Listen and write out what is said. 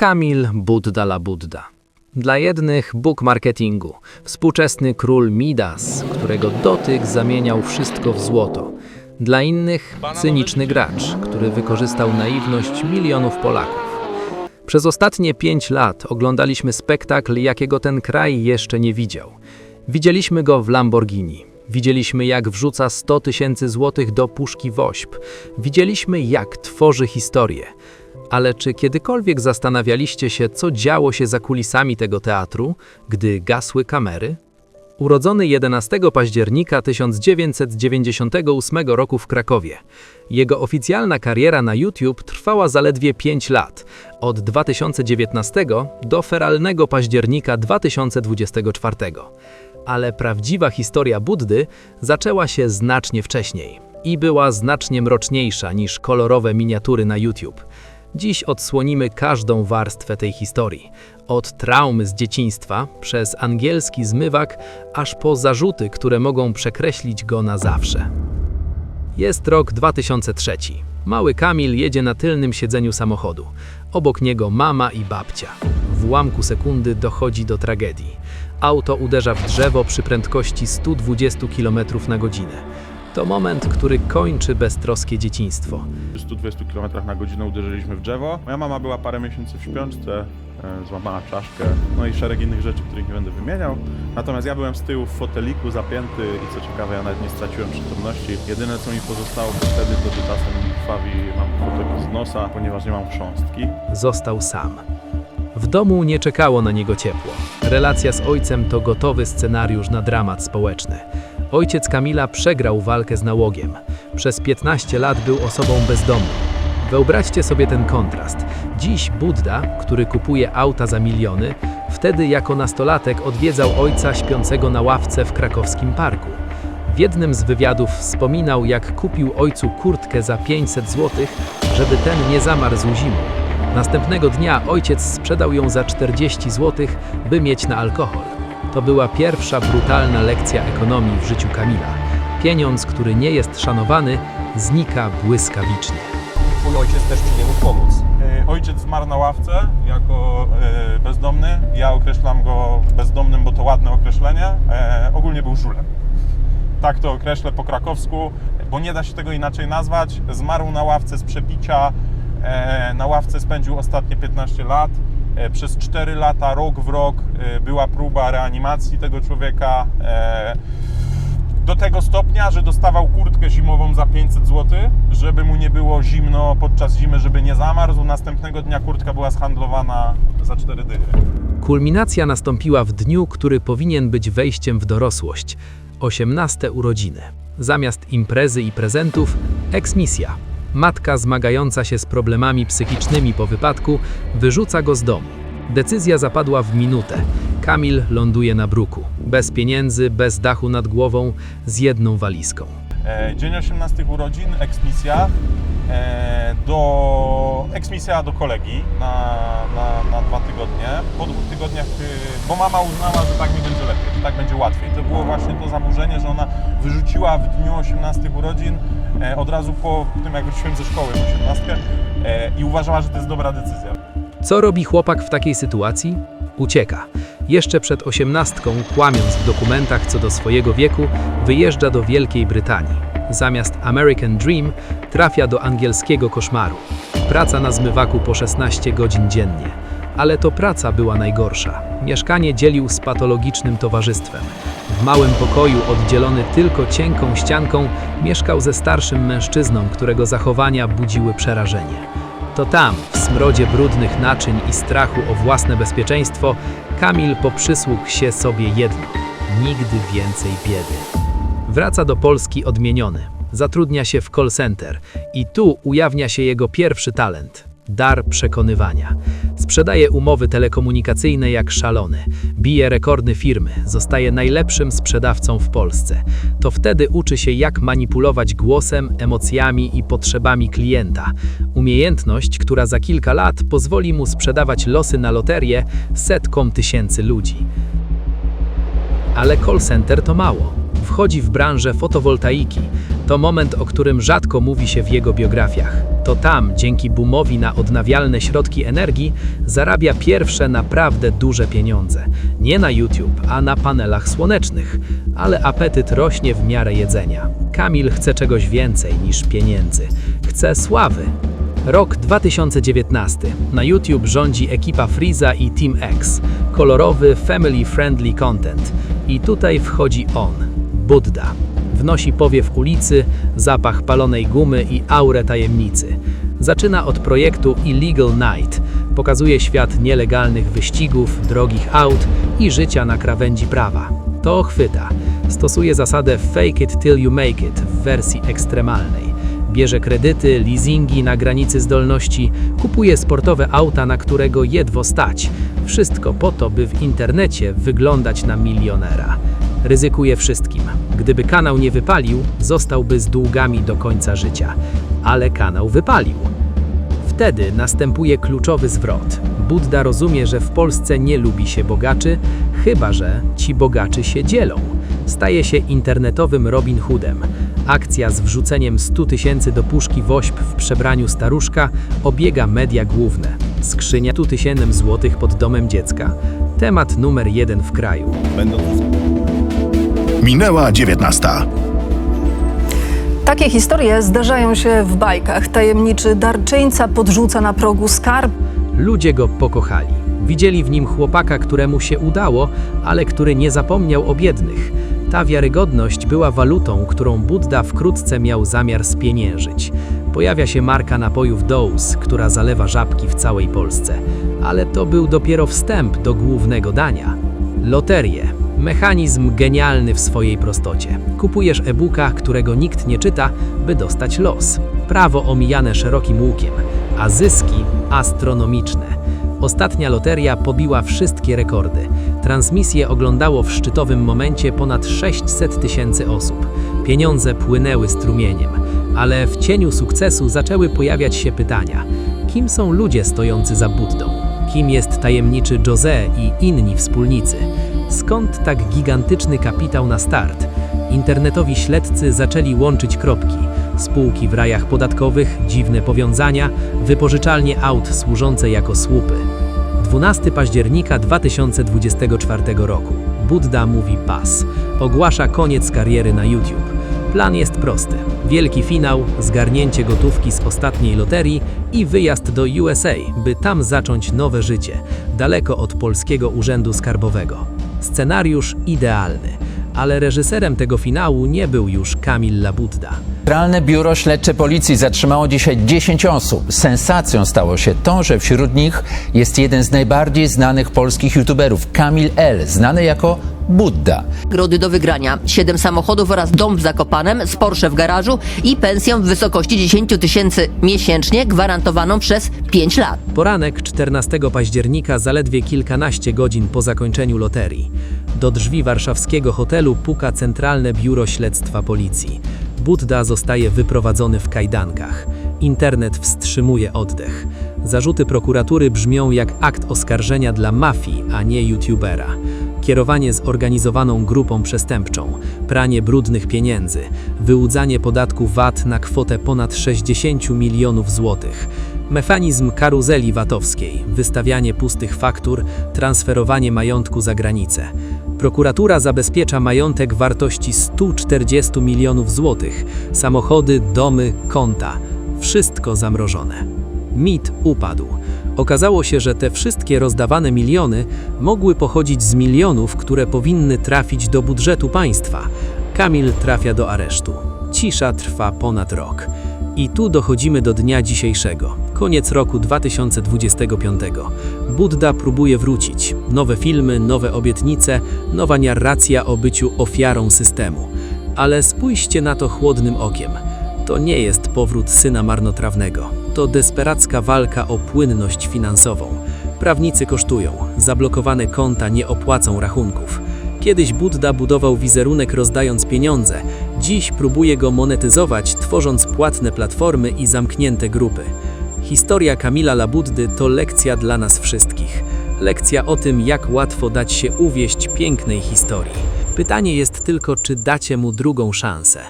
Kamil Budda la Budda. Dla jednych Bóg marketingu, współczesny król Midas, którego dotyk zamieniał wszystko w złoto. Dla innych cyniczny gracz, który wykorzystał naiwność milionów Polaków. Przez ostatnie pięć lat oglądaliśmy spektakl, jakiego ten kraj jeszcze nie widział. Widzieliśmy go w Lamborghini. Widzieliśmy, jak wrzuca 100 tysięcy złotych do puszki wośp. Widzieliśmy, jak tworzy historię. Ale czy kiedykolwiek zastanawialiście się, co działo się za kulisami tego teatru, gdy gasły kamery? Urodzony 11 października 1998 roku w Krakowie. Jego oficjalna kariera na YouTube trwała zaledwie 5 lat, od 2019 do feralnego października 2024. Ale prawdziwa historia Buddy zaczęła się znacznie wcześniej i była znacznie mroczniejsza niż kolorowe miniatury na YouTube. Dziś odsłonimy każdą warstwę tej historii. Od traumy z dzieciństwa, przez angielski zmywak, aż po zarzuty, które mogą przekreślić go na zawsze. Jest rok 2003. Mały Kamil jedzie na tylnym siedzeniu samochodu. Obok niego mama i babcia. W ułamku sekundy dochodzi do tragedii. Auto uderza w drzewo przy prędkości 120 km na godzinę. To moment, który kończy beztroskie dzieciństwo. Przy 120 km na godzinę uderzyliśmy w drzewo. Moja mama była parę miesięcy w śpiączce, e, złamała czaszkę, no i szereg innych rzeczy, których nie będę wymieniał. Natomiast ja byłem z tyłu w foteliku zapięty i co ciekawe, ja nawet nie straciłem przytomności. Jedyne co mi pozostało to wtedy, to czasem mi krwawi, mam potok z nosa, ponieważ nie mam chrząstki. Został sam. W domu nie czekało na niego ciepło. Relacja z ojcem to gotowy scenariusz na dramat społeczny. Ojciec Kamila przegrał walkę z nałogiem. Przez 15 lat był osobą bezdomną. Wyobraźcie sobie ten kontrast. Dziś Budda, który kupuje auta za miliony, wtedy jako nastolatek odwiedzał ojca śpiącego na ławce w krakowskim parku. W jednym z wywiadów wspominał, jak kupił ojcu kurtkę za 500 zł, żeby ten nie zamarzł zimą. Następnego dnia ojciec sprzedał ją za 40 zł, by mieć na alkohol. To była pierwsza brutalna lekcja ekonomii w życiu Kamila. Pieniądz, który nie jest szanowany, znika błyskawicznie. Twój ojciec też nie mógł pomóc. E, Ojciec zmarł na ławce jako e, bezdomny. Ja określam go bezdomnym, bo to ładne określenie. E, ogólnie był żulem. Tak to określę po krakowsku, bo nie da się tego inaczej nazwać. Zmarł na ławce z przepicia. Na ławce spędził ostatnie 15 lat. E, przez 4 lata, rok w rok e, była próba reanimacji tego człowieka. E, do tego stopnia, że dostawał kurtkę zimową za 500 zł, żeby mu nie było zimno podczas zimy, żeby nie zamarzł. Następnego dnia kurtka była zhandlowana za 4 dychy. Kulminacja nastąpiła w dniu, który powinien być wejściem w dorosłość 18 urodziny. Zamiast imprezy i prezentów, eksmisja. Matka zmagająca się z problemami psychicznymi po wypadku wyrzuca go z domu. Decyzja zapadła w minutę. Kamil ląduje na bruku. Bez pieniędzy, bez dachu nad głową, z jedną walizką. E, Dzień 18 urodzin, eksmisja. E, do, eksmisja do kolegi na, na, na dwa tygodnie. Po dwóch tygodniach, y, bo mama uznała, że tak mi będzie lepiej, że tak będzie łatwiej. To było właśnie to zaburzenie, że ona wyrzuciła w dniu 18 urodzin, e, od razu po tym jak wróciłem ze szkoły w 18 e, i uważała, że to jest dobra decyzja. Co robi chłopak w takiej sytuacji? Ucieka. Jeszcze przed osiemnastką, kłamiąc w dokumentach co do swojego wieku, wyjeżdża do Wielkiej Brytanii. Zamiast American Dream trafia do angielskiego koszmaru. Praca na zmywaku po 16 godzin dziennie. Ale to praca była najgorsza. Mieszkanie dzielił z patologicznym towarzystwem. W małym pokoju, oddzielony tylko cienką ścianką, mieszkał ze starszym mężczyzną, którego zachowania budziły przerażenie. To tam, w smrodzie brudnych naczyń i strachu o własne bezpieczeństwo, Kamil poprzysługł się sobie jedno nigdy więcej biedy. Wraca do Polski odmieniony. Zatrudnia się w call center i tu ujawnia się jego pierwszy talent dar przekonywania. Sprzedaje umowy telekomunikacyjne jak szalony, bije rekordy firmy, zostaje najlepszym sprzedawcą w Polsce. To wtedy uczy się, jak manipulować głosem, emocjami i potrzebami klienta. Umiejętność, która za kilka lat pozwoli mu sprzedawać losy na loterię setkom tysięcy ludzi. Ale call center to mało. Wchodzi w branżę fotowoltaiki. To moment, o którym rzadko mówi się w jego biografiach. To tam, dzięki boomowi na odnawialne środki energii, zarabia pierwsze naprawdę duże pieniądze. Nie na YouTube, a na panelach słonecznych. Ale apetyt rośnie w miarę jedzenia. Kamil chce czegoś więcej niż pieniędzy. Chce sławy. Rok 2019. Na YouTube rządzi ekipa Freeza i Team X. Kolorowy, family-friendly content. I tutaj wchodzi on, Buddha. Wnosi powiew ulicy, zapach palonej gumy i aurę tajemnicy. Zaczyna od projektu Illegal Night. Pokazuje świat nielegalnych wyścigów, drogich aut i życia na krawędzi prawa. To chwyta. Stosuje zasadę fake it till you make it w wersji ekstremalnej. Bierze kredyty, leasingi na granicy zdolności, kupuje sportowe auta, na którego jedwo stać. Wszystko po to, by w internecie wyglądać na milionera. Ryzykuje wszystkim. Gdyby kanał nie wypalił, zostałby z długami do końca życia. Ale kanał wypalił. Wtedy następuje kluczowy zwrot. Buddha rozumie, że w Polsce nie lubi się bogaczy, chyba że ci bogaczy się dzielą. Staje się internetowym Robin Hoodem. Akcja z wrzuceniem 100 tysięcy do puszki woźb w przebraniu staruszka obiega media główne. Skrzynia 100 tysięcy złotych pod domem dziecka. Temat numer jeden w kraju. Minęła 19. Takie historie zdarzają się w bajkach. Tajemniczy darczyńca podrzuca na progu skarb. Ludzie go pokochali. Widzieli w nim chłopaka, któremu się udało, ale który nie zapomniał o biednych. Ta wiarygodność była walutą, którą Buddha wkrótce miał zamiar spieniężyć. Pojawia się marka napojów Dose, która zalewa żabki w całej Polsce. Ale to był dopiero wstęp do głównego dania. Loterie. Mechanizm genialny w swojej prostocie. Kupujesz e-booka, którego nikt nie czyta, by dostać los. Prawo omijane szerokim łukiem, a zyski astronomiczne. Ostatnia loteria pobiła wszystkie rekordy. Transmisję oglądało w szczytowym momencie ponad 600 tysięcy osób. Pieniądze płynęły strumieniem, ale w cieniu sukcesu zaczęły pojawiać się pytania: kim są ludzie stojący za Buddą? Kim jest tajemniczy Jose i inni wspólnicy? Skąd tak gigantyczny kapitał na start? Internetowi śledcy zaczęli łączyć kropki. Spółki w rajach podatkowych, dziwne powiązania, wypożyczalnie aut służące jako słupy. 12 października 2024 roku. Buddha mówi pas. Ogłasza koniec kariery na YouTube. Plan jest prosty. Wielki finał, zgarnięcie gotówki z ostatniej loterii i wyjazd do USA, by tam zacząć nowe życie, daleko od polskiego urzędu skarbowego. Scenariusz idealny, ale reżyserem tego finału nie był już Kamil Labudda. Centralne Biuro Śledcze Policji zatrzymało dzisiaj 10 osób. Sensacją stało się to, że wśród nich jest jeden z najbardziej znanych polskich youtuberów, Kamil L., znany jako Buddha. Nagrody do wygrania, 7 samochodów oraz dom w Zakopanem z Porsche w garażu i pensją w wysokości 10 tysięcy miesięcznie gwarantowaną przez 5 lat. Poranek 14 października, zaledwie kilkanaście godzin po zakończeniu loterii. Do drzwi warszawskiego hotelu puka Centralne Biuro Śledztwa Policji. Buddha zostaje wyprowadzony w kajdankach. Internet wstrzymuje oddech. Zarzuty prokuratury brzmią jak akt oskarżenia dla mafii, a nie youtubera. Kierowanie zorganizowaną grupą przestępczą, pranie brudnych pieniędzy, wyłudzanie podatku VAT na kwotę ponad 60 milionów złotych, mechanizm karuzeli VAT-owskiej, wystawianie pustych faktur, transferowanie majątku za granicę. Prokuratura zabezpiecza majątek wartości 140 milionów złotych, samochody, domy, konta. Wszystko zamrożone. Mit upadł. Okazało się, że te wszystkie rozdawane miliony mogły pochodzić z milionów, które powinny trafić do budżetu państwa. Kamil trafia do aresztu. Cisza trwa ponad rok. I tu dochodzimy do dnia dzisiejszego, koniec roku 2025. Buddha próbuje wrócić. Nowe filmy, nowe obietnice, nowa narracja o byciu ofiarą systemu. Ale spójrzcie na to chłodnym okiem. To nie jest powrót syna marnotrawnego. To desperacka walka o płynność finansową. Prawnicy kosztują, zablokowane konta nie opłacą rachunków. Kiedyś Buddha budował wizerunek rozdając pieniądze, dziś próbuje go monetyzować, tworząc płatne platformy i zamknięte grupy. Historia Kamila Labuddy to lekcja dla nas wszystkich. Lekcja o tym, jak łatwo dać się uwieść pięknej historii. Pytanie jest tylko, czy dacie mu drugą szansę.